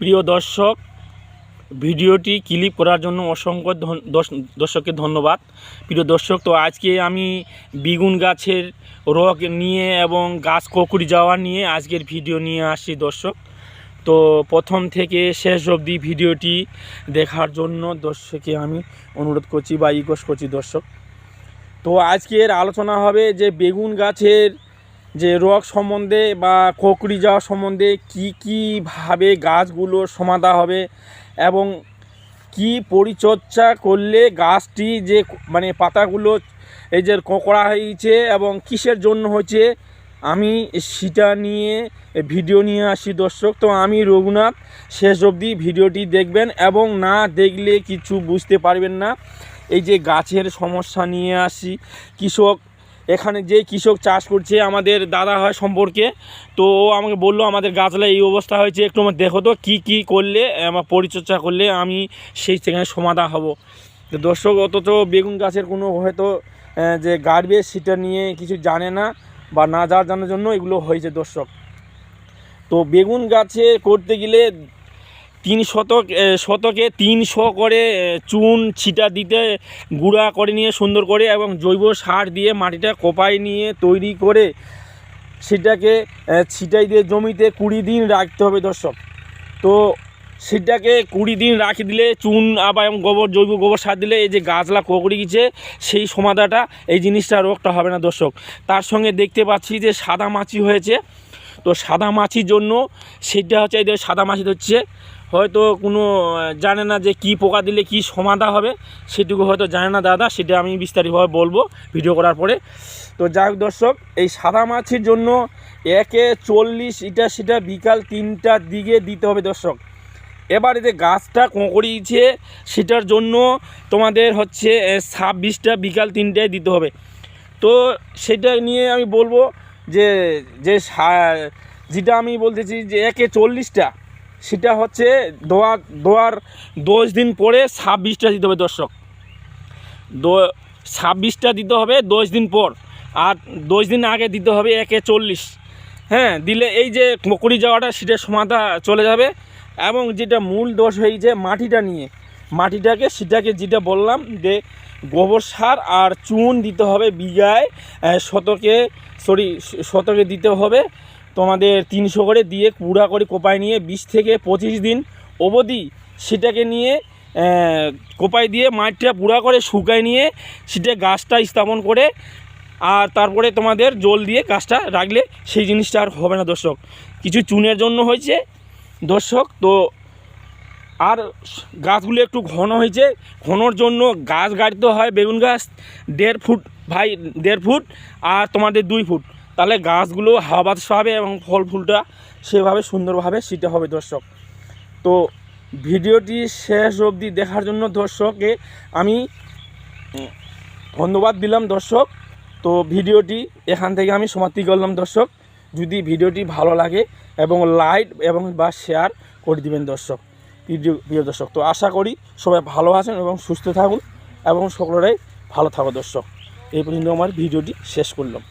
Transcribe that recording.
প্রিয় দর্শক, ভিডিওটি ক্লিক করার জন্য অসংখ্য দর্শককে ধন্যবাদ। প্রিয় দর্শক, তো আজকে আমি বেগুন গাছের রোগ নিয়ে এবং গাছ ককুড়ি যাওয়া নিয়ে আজকের ভিডিও নিয়ে আসছি দর্শক। তো প্রথম থেকে শেষ অবধি ভিডিওটি দেখার জন্য দর্শককে আমি অনুরোধ করছি বা রিকোয়েস্ট করছি দর্শক। তো আজকের আলোচনা হবে যে বেগুন গাছের যে রোগ সম্বন্ধে বা ককড়ি যাওয়া সম্বন্ধে কি কীভাবে গাছগুলো সমাধা হবে এবং কি পরিচর্যা করলে গাছটি যে মানে পাতাগুলো এই যে কোঁকড়া হয়েছে এবং কিসের জন্য হচ্ছে আমি সেটা নিয়ে ভিডিও নিয়ে আসি দর্শক। তো আমি রঘুনাথ, শেষ অবধি ভিডিওটি দেখবেন এবং না দেখলে কিছু বুঝতে পারবেন না। এই যে গাছের সমস্যা নিয়ে আসি, কৃষক এখানে যে কৃষক চাষ করছে আমাদের দাদা হয় সম্পর্কে, তো ও আমাকে বলল, আমাদের গাছলা এই অবস্থা হয়েছে, একটু আমার দেখো তো, কী কী করলে, আমার পরিচর্যা করলে আমি সেই সেখানে সমাধা হব। তো দর্শক, অথচ বেগুন গাছের কোনো হয়তো যে গাড়বে সেটা নিয়ে কিছু জানে না বা না যার জানার জন্য এগুলো হয়েছে দর্শক। তো বেগুন গাছে করতে গেলে তিন শতক শতকে তিনশো করে চুন ছিটা দিতে, গুঁড়া করে নিয়ে সুন্দর করে এবং জৈব সার দিয়ে মাটিটা কোপাই নিয়ে তৈরি করে সেটাকে ছিটাই দিয়ে জমিতে কুড়ি দিন রাখতে হবে দর্শক। তো সেটাকে কুড়ি দিন রাখি দিলে, চুন, আবার এবং গোবর, জৈব গোবর সার দিলে এই যে গাছলা কোকড়ি গেছে, সেই সমাধাটা, এই জিনিসটা রোগটা হবে না দর্শক। তার সঙ্গে দেখতে পাচ্ছি যে সাদা মাছি হয়েছে। তো সাদা মাছির জন্য সেটা হচ্ছে এই যে সাদা মাছি হচ্ছে হয়তো কোনো জানে না যে কি পোকা দিলে কি সমাধা হবে, সেটুকু হয়তো জানে না দাদা, সেটা আমি বিস্তারিতভাবে বলব ভিডিও করার পরে। তো যাই দর্শক, এই সাদা মাছির জন্য একে চল্লিশ এটা সেটা বিকাল তিনটার দিকে দিতে হবে দর্শক। এবারে যে গাছটা কোঁকড়িয়েছে, সেটার জন্য তোমাদের হচ্ছে ছাব্বিশটা বিকাল তিনটায় দিতে হবে। তো সেটা নিয়ে আমি বলব যে যে যেটা আমি বলতেছি যে একে চল্লিশটা, সেটা হচ্ছে দোয়ার দোয়ার দশ দিন পরে ছাব্বিশটা দিতে হবে দর্শক। দো, ছাব্বিশটা দিতে হবে দশ দিন পর, আর দশ দিন আগে দিতে হবে একে চল্লিশ। হ্যাঁ দিলে এই যে মকড়ি যাওয়াটা সেটা সমাধা চলে যাবে। এবং যেটা মূল দোষ হয়েছে মাটিটা নিয়ে, মাটিটাকে, সেটাকে যেটা বললাম যে গোবর সার আর চুন দিতে হবে বিঘায় শতকে সরি শতকে দিতে হবে। তোমাদের তিনশো করে দিয়ে কুড়া করে কোপায় নিয়ে বিশ থেকে পঁচিশ দিন অবধি সেটাকে নিয়ে কোপায় দিয়ে মাটিটা পুরা করে শুকায় নিয়ে সেটা গাছটা স্থাপন করে আর তারপরে তোমাদের জল দিয়ে গাছটা রাখলে সেই জিনিসটা আর হবে না দর্শক। কিছু চুনের জন্য হয়েছে দর্শক, তো আর গাছগুলো একটু ঘন হয়েছে। ঘনর জন্য গাছ গাড়িতে হয় বেগুন গাছ, দেড় ফুট, ভাই, দেড় ফুট আর তোমাদের দুই ফুট। তাহলে গাছগুলো হাওয়া বাতাস পাবে এবং ফল ফুলটা সেভাবে সুন্দরভাবে সেটা হবে দর্শক। তো ভিডিওটি শেষ অবধি দেখার জন্য দর্শককে আমি ধন্যবাদ দিলাম দর্শক। তো ভিডিওটি এখান থেকে আমি সমাপ্তি করলাম দর্শক। যদি ভিডিওটি ভালো লাগে এবং লাইক এবং বা শেয়ার করে দিবেন দর্শক, প্রিয় প্রিয় দর্শক। তো আশা করি সবাই ভালো আছেন এবং সুস্থ থাকুন এবং সকলেরাই ভালো থাকো দর্শক। এই পর্যন্ত আমার ভিডিওটি শেষ করলাম।